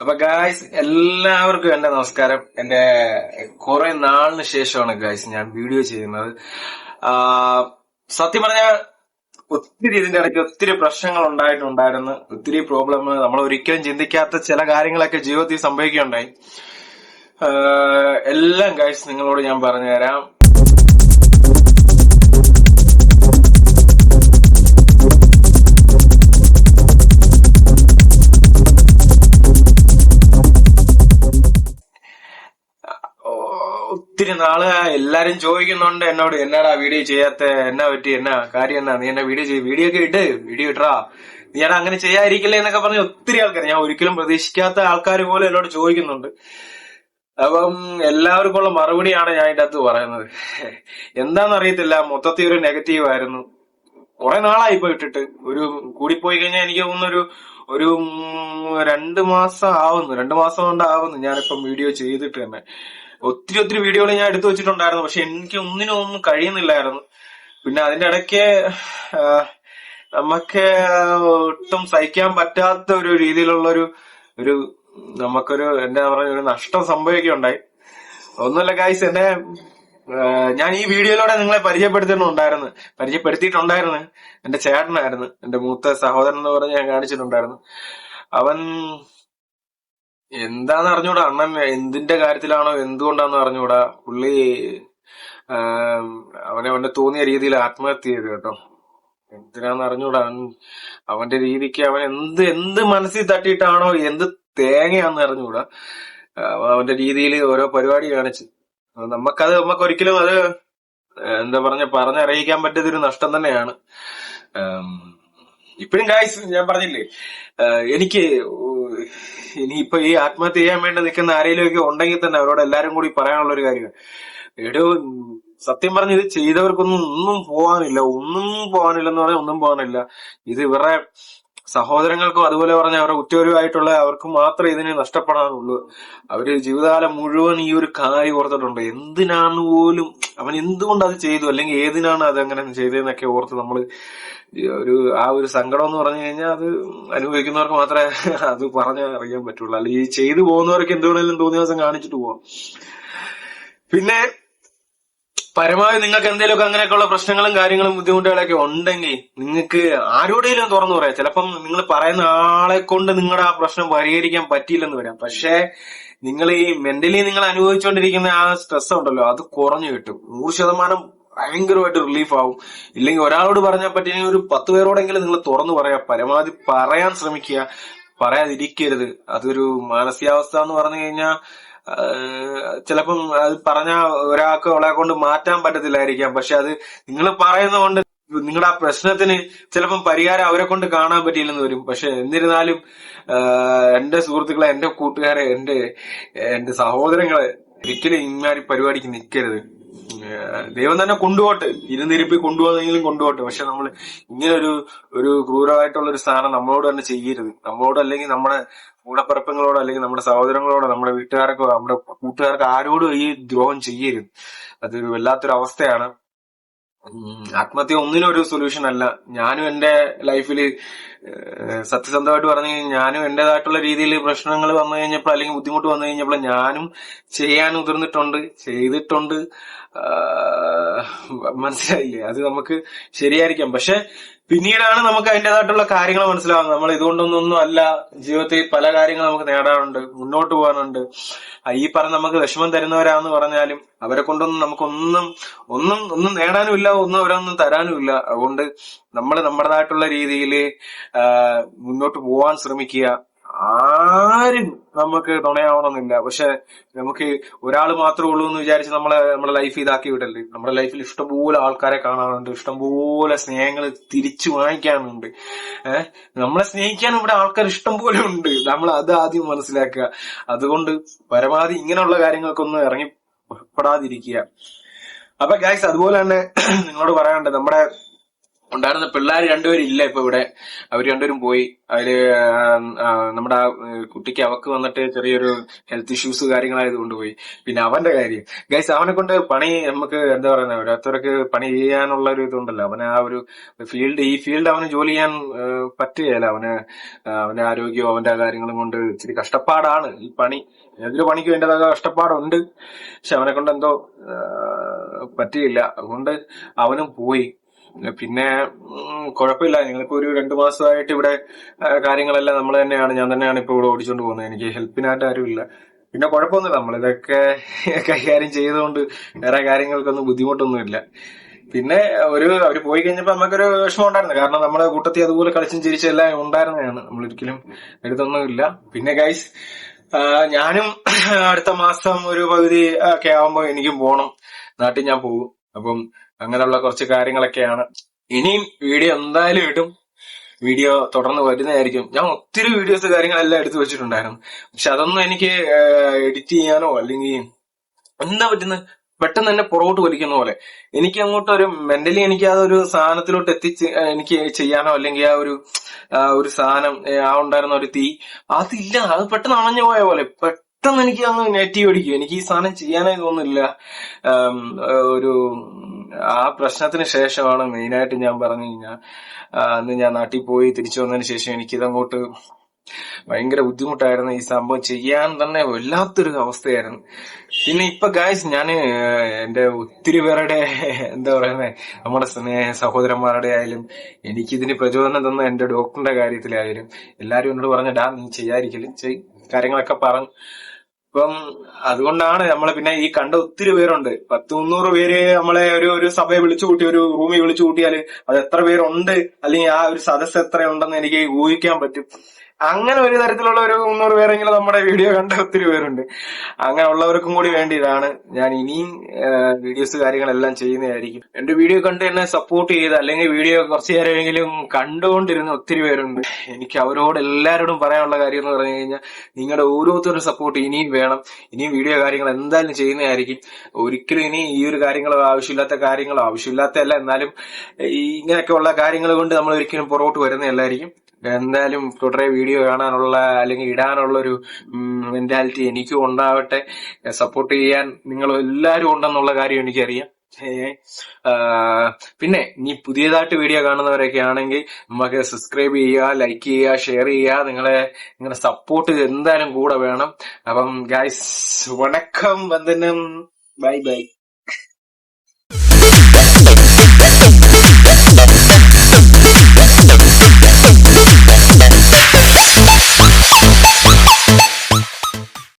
അപ്പൊ ഗായ്സ് എല്ലാവർക്കും എന്റെ നമസ്കാരം. എന്റെ കുറെ നാളിന് ശേഷമാണ് ഗായ്സ് ഞാൻ വീഡിയോ ചെയ്യുന്നത്. സത്യം പറഞ്ഞാൽ ഒത്തിരി ഇതിന്റെ ഇടയ്ക്ക് ഒത്തിരി പ്രശ്നങ്ങൾ ഉണ്ടായിട്ടുണ്ടായിരുന്നു. ഒത്തിരി പ്രോബ്ലം നമ്മൾ ഒരിക്കലും ചിന്തിക്കാത്ത ചില കാര്യങ്ങളൊക്കെ ജീവിതത്തിൽ സംഭവിക്കുകയുണ്ടായി. എല്ലാം ഗായ്സ് നിങ്ങളോട് ഞാൻ പറഞ്ഞുതരാം. ഒത്തിരി നാൾ എല്ലാരും ചോദിക്കുന്നുണ്ട് എന്നോട് എന്നാടാ വീഡിയോ ചെയ്യാത്ത? എന്നാ പറ്റി? എന്നാ? കാര്യം എന്നാ നീ എന്നാ വീഡിയോ ചെയ്യ വീഡിയോ ഒക്കെ ഇട്ട് വീഡിയോ ഇട്ടാ നീ എടാ അങ്ങനെ ചെയ്യാതിരിക്കില്ലേ എന്നൊക്കെ പറഞ്ഞ് ഒത്തിരി ആൾക്കാർ ഞാൻ ഒരിക്കലും പ്രതീക്ഷിക്കാത്ത ആൾക്കാർ പോലും എന്നോട് ചോദിക്കുന്നുണ്ട്. അപ്പം എല്ലാവർക്കും ഉള്ള മറുപടിയാണ് ഞാൻ ഇതിന്റെ അകത്ത് പറയുന്നത്. എന്താണെന്നറിയത്തില്ല മൊത്തത്തിൽ ഒരു നെഗറ്റീവ് ആയിരുന്നു. കുറെ നാളായി പോയി ഇട്ടിട്ട്. ഒരു കൂടിപ്പോയി കഴിഞ്ഞാൽ എനിക്ക് തോന്നുന്നു ഒരു രണ്ട് മാസം ആവുന്നു. രണ്ട് മാസം കൊണ്ട് ആവുന്നു ഞാനിപ്പം വീഡിയോ ചെയ്തിട്ട് തന്നെ. ഒത്തിരി ഒത്തിരി വീഡിയോകൾ ഞാൻ എടുത്തു വെച്ചിട്ടുണ്ടായിരുന്നു. പക്ഷെ എനിക്ക് ഒന്നിനും ഒന്നും കഴിയുന്നില്ലായിരുന്നു. പിന്നെ അതിന്റെ ഇടയ്ക്ക് നമുക്ക് ഒട്ടും സഹിക്കാൻ പറ്റാത്ത ഒരു രീതിയിലുള്ള ഒരു ഒരു നമുക്കൊരു എന്താ പറയുക ഒരു നഷ്ടം സംഭവിക്കുകയുണ്ടായി. ഒന്നുമല്ല ഗായ്സ് എന്നെ ഞാൻ ഈ വീഡിയോയിലൂടെ നിങ്ങളെ പരിചയപ്പെടുത്തിയിട്ടുണ്ടായിരുന്നു പരിചയപ്പെടുത്തിയിട്ടുണ്ടായിരുന്നു. എന്റെ ചേട്ടനായിരുന്നു. എന്റെ മൂത്ത സഹോദരൻ എന്ന് പറഞ്ഞ് ഞാൻ കാണിച്ചിട്ടുണ്ടായിരുന്നു. അവൻ എന്താന്ന് അറിഞ്ഞൂടാ. അണ്ണൻ എന്തിന്റെ കാര്യത്തിലാണോ എന്തുകൊണ്ടാന്ന് അറിഞ്ഞൂടാ. പുള്ളി ആം, അവനെ അവന്റെ തോന്നിയ രീതിയിൽ ആത്മഹത്യ ചെയ്തു കേട്ടോ. എന്തിനാന്ന് അറിഞ്ഞൂടാ. അവന്റെ രീതിക്ക് അവൻ എന്ത് എന്ത് മനസ്സിൽ തട്ടിയിട്ടാണോ എന്ത് തേങ്ങയാന്ന് അറിഞ്ഞൂടാ. അവന്റെ രീതിയിൽ ഓരോ പരിപാടി കാണിച്ച്. നമുക്കത് നമുക്ക് ഒരിക്കലും അത് എന്താ പറഞ്ഞ പറഞ്ഞറിയിക്കാൻ പറ്റിയതൊരു നഷ്ടം തന്നെയാണ്. ഇപ്പോഴും ഗായ്സ് ഞാൻ പറഞ്ഞില്ലേ എനിക്ക് ഇനിയിപ്പോ ഈ ആത്മഹത്യ ചെയ്യാൻ വേണ്ടി നിൽക്കുന്ന ആരെങ്കിലും ഒക്കെ ഉണ്ടെങ്കിൽ തന്നെ അവരോട് എല്ലാരും കൂടി പറയാനുള്ള ഒരു കാര്യമാണ്. എടോ സത്യം പറഞ്ഞ ഇത് ചെയ്തവർക്കൊന്നും ഒന്നും പോകാനില്ല ഒന്നും പോവാനില്ലെന്ന് പറഞ്ഞാൽ ഒന്നും പോകാനില്ല ഇത് ഇവരുടെ സഹോദരങ്ങൾക്കും അതുപോലെ പറഞ്ഞ അവരുടെ കുറ്റവരുമായിട്ടുള്ള അവർക്ക് മാത്രമേ ഇതിനെ നഷ്ടപ്പെടാനുള്ളൂ. അവർ ജീവിതകാലം മുഴുവൻ ഈ ഒരു കാര്യം ഓർത്തിട്ടുണ്ട്. എന്തിനാണ് പോലും അവൻ എന്തുകൊണ്ട് അത് ചെയ്തു? അല്ലെങ്കിൽ ഏതിനാണ് അത് അങ്ങനെ ചെയ്തതെന്നൊക്കെ ഓർത്ത് നമ്മൾ ഈ ഒരു ആ ഒരു സങ്കടം എന്ന് പറഞ്ഞു കഴിഞ്ഞാൽ അത് അനുഭവിക്കുന്നവർക്ക് മാത്രമേ അത് പറഞ്ഞാൽ അറിയാൻ പറ്റുള്ളൂ. അല്ലെങ്കിൽ ഈ ചെയ്തു പോകുന്നവർക്ക് എന്തുവേണേലും തോന്നിയ ദിവസം കാണിച്ചിട്ട് പോവാം. പിന്നെ പരമാവധി നിങ്ങൾക്ക് എന്തെങ്കിലുമൊക്കെ അങ്ങനെയൊക്കെയുള്ള പ്രശ്നങ്ങളും കാര്യങ്ങളും ബുദ്ധിമുട്ടുകളൊക്കെ ഉണ്ടെങ്കിൽ നിങ്ങൾക്ക് ആരോടെങ്കിലും തുറന്നു പറയാം. ചിലപ്പം നിങ്ങൾ പറയുന്ന ആളെ കൊണ്ട് നിങ്ങളുടെ ആ പ്രശ്നം പരിഹരിക്കാൻ പറ്റിയില്ലെന്ന് വരാം പക്ഷേ നിങ്ങൾ ഈ മെന്റലി നിങ്ങൾ അനുഭവിച്ചുകൊണ്ടിരിക്കുന്ന ആ സ്ട്രെസ് ഉണ്ടല്ലോ അത് കുറഞ്ഞു കിട്ടും. നൂറ് ശതമാനം ഭയങ്കരമായിട്ട് റിലീഫ് ആവും. ഇല്ലെങ്കിൽ ഒരാളോട് പറഞ്ഞാൽ പറ്റിയെങ്കിൽ ഒരു പത്ത് പേരോടെങ്കിലും നിങ്ങൾ തുറന്നു പറയാം. പരമാവധി പറയാൻ ശ്രമിക്കുക. പറയാതിരിക്കരുത്. അതൊരു മാനസികാവസ്ഥ എന്ന് പറഞ്ഞു കഴിഞ്ഞാൽ ചിലപ്പം അത് പറഞ്ഞ ഒരാൾക്ക് അവളെ കൊണ്ട് മാറ്റാൻ പറ്റത്തില്ലായിരിക്കാം. പക്ഷെ അത് നിങ്ങൾ പറയുന്നതുകൊണ്ട് നിങ്ങളുടെ ആ പ്രശ്നത്തിന് ചിലപ്പം പരിഹാരം അവരെ കൊണ്ട് കാണാൻ പറ്റിയില്ലെന്ന് വരും. പക്ഷെ എന്നിരുന്നാലും എന്റെ സുഹൃത്തുക്കളെ എന്റെ കൂട്ടുകാരെ എന്റെ എന്റെ സഹോദരങ്ങളെ ഒരിക്കലും ഇമാരി പരിപാടിക്ക് നിൽക്കരുത്. ദൈവം തന്നെ കൊണ്ടുപോട്ടെ ഇരുന്നിരുപ്പി കൊണ്ടുപോകുന്നെങ്കിലും കൊണ്ടുപോട്ടെ പക്ഷെ നമ്മൾ ഇങ്ങനെ ഒരു ഒരു ക്രൂരമായിട്ടുള്ള ഒരു സ്ഥാനം നമ്മളോട് തന്നെ ചെയ്യരുത്. നമ്മളോട് അല്ലെങ്കിൽ നമ്മുടെ കൂടപ്പിറപ്പങ്ങളോട് അല്ലെങ്കിൽ നമ്മുടെ സഹോദരങ്ങളോടോ നമ്മുടെ വീട്ടുകാർക്കോ നമ്മുടെ കൂട്ടുകാർക്കോ ആരോടും ഈ ദ്രോഹം ചെയ്യരുത്. അതൊരു വല്ലാത്തൊരു അവസ്ഥയാണ് ആത്മഹത്യ ഒന്നിനും ഒരു സൊല്യൂഷൻ അല്ല. ഞാനും എന്റെ ലൈഫിൽ സത്യസന്ധമായിട്ട് പറഞ്ഞു കഴിഞ്ഞാൽ ഞാനും എന്റേതായിട്ടുള്ള രീതിയിൽ പ്രശ്നങ്ങൾ വന്നു കഴിഞ്ഞപ്പോൾ അല്ലെങ്കിൽ ബുദ്ധിമുട്ട് വന്നു കഴിഞ്ഞപ്പോൾ ഞാനും ചെയ്യാൻ ഉതിർന്നിട്ടുണ്ട് ചെയ്തിട്ടുണ്ട്. മനസ്സിലായില്ലേ? അത് നമുക്ക് ശരിയായിരിക്കാം. പക്ഷെ പിന്നീടാണ് നമുക്ക് അതിന്റെതായിട്ടുള്ള കാര്യങ്ങൾ മനസ്സിലാവുന്നത്. നമ്മൾ ഇതുകൊണ്ടൊന്നും അല്ല ജീവിതത്തിൽ പല കാര്യങ്ങൾ നമുക്ക് നേടാനുണ്ട് മുന്നോട്ട് പോകാനുണ്ട്. ഈ പറഞ്ഞ നമുക്ക് വിഷമം തരുന്നവരാന്ന് പറഞ്ഞാലും അവരെ കൊണ്ടൊന്നും നമുക്കൊന്നും ഒന്നും ഒന്നും നേടാനും ഇല്ല ഒന്നും അവരൊന്നും തരാനും ഇല്ല അതുകൊണ്ട് നമ്മൾ നമ്മുടേതായിട്ടുള്ള രീതിയിൽ മുന്നോട്ട് പോകാൻ ശ്രമിക്കുക. ആരും നമുക്ക് തുണയാവണമെന്നില്ല പക്ഷെ നമുക്ക് ഒരാൾ മാത്രമേ ഉള്ളൂ എന്ന് വിചാരിച്ച് നമ്മളെ നമ്മുടെ ലൈഫ് ഇതാക്കി വിടല്ലേ? നമ്മുടെ ലൈഫിൽ ഇഷ്ടംപോലെ ആൾക്കാരെ കാണാനുണ്ട് ഇഷ്ടംപോലെ സ്നേഹങ്ങൾ തിരിച്ചു വാങ്ങിക്കാനുണ്ട്. ഏഹ് നമ്മളെ സ്നേഹിക്കാൻ ഇവിടെ ആൾക്കാർ ഇഷ്ടംപോലെ ഉണ്ട്. നമ്മൾ അത് ആദ്യം മനസ്സിലാക്കുക. അതുകൊണ്ട് പരമാവധി ഇങ്ങനെയുള്ള കാര്യങ്ങൾക്കൊന്നും ഇറങ്ങി പെടാതിരിക്കുക അപ്പൊ ഗായ്സ് അതുപോലെ തന്നെ നിങ്ങളോട് പറയാനുണ്ട് നമ്മുടെ ഉണ്ടായിരുന്ന പിള്ളേർ രണ്ടുപേരും ഇല്ല ഇപ്പൊ ഇവിടെ. അവർ രണ്ടുപേരും പോയി. അതിൽ നമ്മുടെ ആ കുട്ടിക്ക് അവക്ക് വന്നിട്ട് ചെറിയൊരു ഹെൽത്ത് ഇഷ്യൂസ് കാര്യങ്ങളായത് കൊണ്ടുപോയി പിന്നെ അവന്റെ കാര്യം. ഗൈസ് അവനെ കൊണ്ട് പണി നമുക്ക് എന്താ പറയുന്നത് ഓരോരുത്തർക്ക് പണി ചെയ്യാനുള്ള ഒരു ഇതുണ്ടല്ലോ. അവന് ആ ഒരു ഫീൽഡ് ഈ ഫീൽഡ് അവന് ജോലി ചെയ്യാൻ പറ്റുകയല്ല. അവന് അവന്റെ ആരോഗ്യവും അവന്റെ കാര്യങ്ങളും കൊണ്ട് ഇച്ചിരി കഷ്ടപ്പാടാണ് ഈ പണി. ഏതൊരു പണിക്കും അതിന്റെതായ കഷ്ടപ്പാടുണ്ട്. പക്ഷെ അവനെ കൊണ്ട് എന്തോ പറ്റിയില്ല അതുകൊണ്ട് അവനും പോയി. പിന്നെ കുഴപ്പമില്ല. ഞങ്ങളിപ്പോ ഒരു രണ്ടു മാസമായിട്ട് ഇവിടെ കാര്യങ്ങളെല്ലാം നമ്മൾ തന്നെയാണ്. ഞാൻ തന്നെയാണ് ഇപ്പൊ ഇവിടെ ഓടിച്ചോണ്ട് പോകുന്നത്. എനിക്ക് ഹെൽപ്പിനായിട്ട് ആരുമില്ല. പിന്നെ കുഴപ്പമൊന്നുമില്ല. നമ്മളിതൊക്കെ കൈകാര്യം ചെയ്തുകൊണ്ട് വേറെ കാര്യങ്ങൾക്കൊന്നും ബുദ്ധിമുട്ടൊന്നുമില്ല. പിന്നെ ഒരു അവർ പോയി കഴിഞ്ഞപ്പോ നമുക്കൊരു വിഷമം ഉണ്ടായിരുന്നു. കാരണം നമ്മുടെ കൂട്ടത്തിൽ അതുപോലെ കളിച്ചും ചിരിച്ചും എല്ലാം ഉണ്ടായിരുന്നതാണ്. നമ്മളൊരിക്കലും എടുത്തൊന്നുമില്ല പിന്നെ ഗൈസ് ഞാനും അടുത്ത മാസം ഒരു പകുതി ഒക്കെ ആവുമ്പോ എനിക്കും പോണം. നാട്ടിൽ ഞാൻ പോകും. അപ്പം അങ്ങനെയുള്ള കുറച്ച് കാര്യങ്ങളൊക്കെയാണ്. ഇനിയും വീഡിയോ എന്തായാലും ഇടും. വീഡിയോ തുടർന്ന് വരുന്നതായിരിക്കും. ഞാൻ ഒത്തിരി വീഡിയോസ് കാര്യങ്ങളെല്ലാം എടുത്തു വെച്ചിട്ടുണ്ടായിരുന്നു. പക്ഷെ അതൊന്നും എനിക്ക് എഡിറ്റ് ചെയ്യാനോ അല്ലെങ്കിൽ എന്താ പറ്റുന്നത് പെട്ടെന്ന് തന്നെ പുറകോട്ട് വലിക്കുന്ന പോലെ. എനിക്ക് അങ്ങോട്ട് ഒരു മെന്റലി എനിക്ക് ആ ഒരു സാധനത്തിലോട്ട് എത്തിച്ച് എനിക്ക് ചെയ്യാനോ അല്ലെങ്കിൽ ആ ഒരു ഒരു സാധനം ആ ഉണ്ടായിരുന്ന ഒരു തീ അതില്ല. അത് പെട്ടെന്ന് അണഞ്ഞു പോയ പോലെ. പെട്ടെന്ന് എനിക്ക് അങ്ങ് നെറ്റി അടിക്കും. എനിക്ക് ഈ സാധനം ചെയ്യാനായി തോന്നുന്നില്ല ഒരു ആ പ്രശ്നത്തിന് ശേഷമാണ് മെയിനായിട്ട് ഞാൻ പറഞ്ഞു കഴിഞ്ഞാൽ അന്ന് ഞാൻ നാട്ടിൽ പോയി തിരിച്ചു വന്നതിന് ശേഷം എനിക്കിതങ്ങോട്ട് ഭയങ്കര ബുദ്ധിമുട്ടായിരുന്നു. ഈ സംഭവം ചെയ്യാൻ തന്നെ വല്ലാത്തൊരു അവസ്ഥയായിരുന്നു. പിന്നെ ഇപ്പൊ ഗായ്സ് ഞാൻ എന്റെ ഒത്തിരി പേരുടെ എന്താ പറയുന്നത് നമ്മുടെ സ്നേഹ സഹോദരന്മാരുടെ ആയാലും എനിക്കിതിന് പ്രചോദനം തന്ന എന്റെ ഡോക്ടറിന്റെ കാര്യത്തിലായാലും എല്ലാരും എന്നോട് പറഞ്ഞ ഡാ നീ ചെയ്യാതിരിക്കലും ചെയ് കാര്യങ്ങളൊക്കെ പറഞ്ഞു ഇപ്പം അതുകൊണ്ടാണ് നമ്മളെ പിന്നെ ഈ കണ്ട ഒത്തിരി പേരുണ്ട്. പത്ത് മുന്നൂറ് പേര് നമ്മളെ ഒരു ഒരു സഭയെ വിളിച്ചു കൂട്ടി ഒരു റൂമിൽ വിളിച്ചു കൂട്ടിയാൽ അത് എത്ര പേരുണ്ട്? അല്ലെങ്കിൽ ആ ഒരു സദസ്സ് എത്ര ഉണ്ടെന്ന് എനിക്ക് ഊഹിക്കാൻ പറ്റും. അങ്ങനെ ഒരു തരത്തിലുള്ള ഒരു മുന്നൂറ് പേരെങ്കിലും നമ്മുടെ വീഡിയോ കണ്ട ഒത്തിരി പേരുണ്ട്. അങ്ങനെ ഉള്ളവർക്കും കൂടി വേണ്ടി ഇതാണ് ഞാൻ ഇനിയും വീഡിയോസ് കാര്യങ്ങളെല്ലാം ചെയ്യുന്നതായിരിക്കും. എന്റെ വീഡിയോ കണ്ട് എന്നെ സപ്പോർട്ട് ചെയ്ത് അല്ലെങ്കിൽ വീഡിയോ കുറച്ചു നേരമെങ്കിലും കണ്ടുകൊണ്ടിരുന്ന ഒത്തിരി പേരുണ്ട്. എനിക്ക് അവരോട് എല്ലാവരോടും പറയാനുള്ള കാര്യം എന്ന് പറഞ്ഞു കഴിഞ്ഞാൽ നിങ്ങളുടെ ഓരോരുത്തരുടെ സപ്പോർട്ട് ഇനിയും വേണം. ഇനിയും വീഡിയോ കാര്യങ്ങൾ എന്തായാലും ചെയ്യുന്നതായിരിക്കും. ഒരിക്കലും ഇനി ഈ ഒരു കാര്യങ്ങളോ ആവശ്യമില്ലാത്ത കാര്യങ്ങളോ ആവശ്യമില്ലാത്തല്ല എന്നാലും ഇങ്ങനെയൊക്കെ ഉള്ള കാര്യങ്ങൾ കൊണ്ട് നമ്മൾ ഒരിക്കലും പുറകോട്ട് വരുന്നതല്ലായിരിക്കും. എന്തായാലും തുടരെ വീഡിയോ കാണാനുള്ള അല്ലെങ്കിൽ ഇടാനുള്ള ഒരു മെന്റാലിറ്റി എനിക്കും ഉണ്ടാവട്ടെ. സപ്പോർട്ട് ചെയ്യാൻ നിങ്ങൾ എല്ലാവരും ഉണ്ടെന്നുള്ള കാര്യം എനിക്കറിയാം. പിന്നെ ഇനി പുതിയതായിട്ട് വീഡിയോ കാണുന്നവരൊക്കെ ആണെങ്കിൽ നമുക്ക് സബ്സ്ക്രൈബ് ചെയ്യുക ലൈക്ക് ചെയ്യുക ഷെയർ ചെയ്യുക നിങ്ങളെ നിങ്ങളുടെ സപ്പോർട്ട് എന്തായാലും കൂടെ വേണം. അപ്പം ഗായ്സ് വണക്കം വന്ദനം. Bye bye